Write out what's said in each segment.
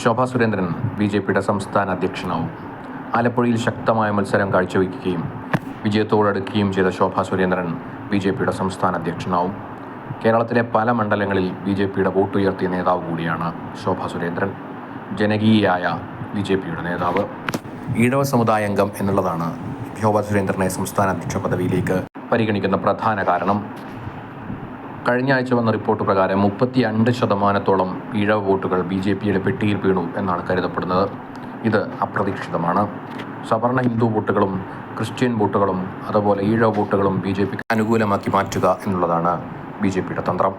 Shobha Surendran B J പിയുടെ സംസ്ഥാന അധ്യക്ഷനാവും. ആലപ്പുഴയിൽ ശക്തമായ മത്സരം കാഴ്ചവെക്കുകയും വിജയത്തോടടുക്കുകയും ചെയ്ത ശോഭാ സുരേന്ദ്രൻ ബി ജെ പിയുടെ സംസ്ഥാന അധ്യക്ഷനാവും. കേരളത്തിലെ പല മണ്ഡലങ്ങളിൽ ബി ജെ പിയുടെ വോട്ടുയർത്തിയ നേതാവ് കൂടിയാണ് ശോഭാ സുരേന്ദ്രൻ. ജനകീയയായ ബി ജെ പിയുടെ നേതാവ്. ഈഴവ സമുദായ അംഗം എന്നുള്ളതാണ് ശോഭാ സുരേന്ദ്രനെ സംസ്ഥാന അധ്യക്ഷ പദവിയിലേക്ക് പരിഗണിക്കുന്ന പ്രധാന കാരണം. കഴിഞ്ഞ ആഴ്ച വന്ന റിപ്പോർട്ട് പ്രകാരം മുപ്പത്തി രണ്ട് ശതമാനത്തോളം ഇഴവ് വോട്ടുകൾ ബി ജെ പിയുടെ പെട്ടിയിൽ വീണു എന്നാണ് കരുതപ്പെടുന്നത്. ഇത് അപ്രതീക്ഷിതമാണ്. സവർണ ഹിന്ദു വോട്ടുകളും ക്രിസ്ത്യൻ വോട്ടുകളും അതുപോലെ ഈഴവ വോട്ടുകളും ബി ജെ പിക്ക് അനുകൂലമാക്കി മാറ്റുക എന്നുള്ളതാണ് ബി ജെ പിയുടെ തന്ത്രം.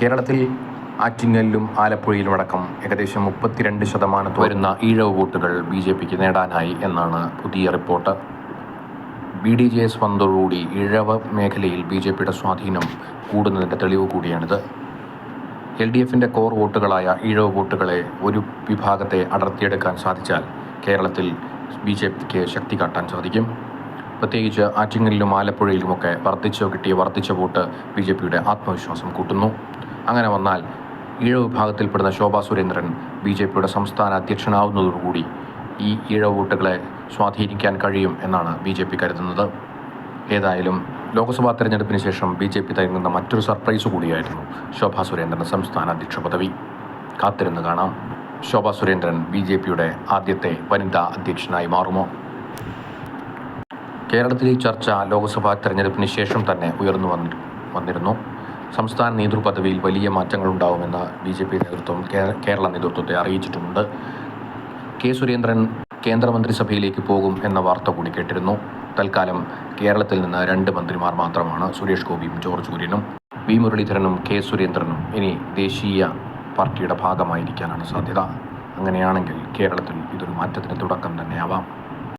കേരളത്തിൽ ആറ്റിങ്ങലിലും ആലപ്പുഴയിലും അടക്കം ഏകദേശം മുപ്പത്തിരണ്ട് ശതമാനത്ത് വരുന്ന ഈഴവ വോട്ടുകൾ ബി ജെ പിക്ക് നേടാനായി എന്നാണ് പുതിയ report. B D J S വന്നതോടുകൂടി ഇഴവ മേഖലയിൽ ബി ജെ പിയുടെ സ്വാധീനം കൂടുന്നതിന്റെ തെളിവ് കൂടിയാണിത്. എൽ ഡി എഫിന്റെ കോർ വോട്ടുകളായ ഈഴവ വോട്ടുകളെ ഒരു വിഭാഗത്തെ അടർത്തിയെടുക്കാൻ സാധിച്ചാൽ കേരളത്തിൽ ബി ജെ പിക്ക് ശക്തി കാട്ടാൻ സാധിക്കും. പ്രത്യേകിച്ച് ആറ്റിങ്ങലിലും ആലപ്പുഴയിലുമൊക്കെ വർദ്ധിച്ചോ കിട്ടിയ വർദ്ധിച്ച വോട്ട് ബി ജെ പിയുടെ ആത്മവിശ്വാസം കൂട്ടുന്നു. അങ്ങനെ വന്നാൽ ഈഴവ വിഭാഗത്തിൽപ്പെടുന്ന ശോഭാ സുരേന്ദ്രൻ ബി ജെ പിയുടെ സംസ്ഥാന അധ്യക്ഷനാവുന്നതോടുകൂടി ഈ ഈഴവ വോട്ടുകളെ സ്വാധീനിക്കാൻ കഴിയും എന്നാണ് ബി ജെ പി കരുതുന്നത്. ഏതായാലും ലോക്സഭാ തെരഞ്ഞെടുപ്പിന് ശേഷം ബി ജെ പി തരുന്ന മറ്റൊരു സർപ്രൈസ് കൂടിയായിരുന്നു ശോഭാ സുരേന്ദ്രൻ സംസ്ഥാന അധ്യക്ഷ പദവി. കാത്തിരുന്ന് കാണാം. ശോഭാ സുരേന്ദ്രൻ ബി ജെ പിയുടെ ആദ്യത്തെ വനിതാ അധ്യക്ഷനായി മാറുമോ? കേരളത്തിലെ ചർച്ച ലോക്സഭാ തെരഞ്ഞെടുപ്പിന് ശേഷം തന്നെ ഉയർന്നു വന്നി വന്നിരുന്നു. സംസ്ഥാന നേതൃപദവിയിൽ വലിയ മാറ്റങ്ങൾ ഉണ്ടാവുമെന്ന് ബി ജെ പി നേതൃത്വം കേരള നേതൃത്വത്തെ അറിയിച്ചിട്ടുമുണ്ട്. കെ സുരേന്ദ്രൻ കേന്ദ്രമന്ത്രിസഭയിലേക്ക് പോകും എന്ന വാർത്ത കൂടി കേട്ടിരുന്നു. തൽക്കാലം കേരളത്തിൽ നിന്ന് രണ്ട് മന്ത്രിമാർ മാത്രമാണ് സുരേഷ് ഗോപിയും ജോർജ് കുര്യനും വി മുരളീധരനും കെ സുരേന്ദ്രനും. ഇനി ദേശീയ പാർട്ടിയുടെ ഭാഗമായിരിക്കാനാണ് സാധ്യത. അങ്ങനെയാണെങ്കിൽ കേരളത്തിൽ ഇതൊരു മാറ്റത്തിന് തുടക്കം തന്നെയാവാം.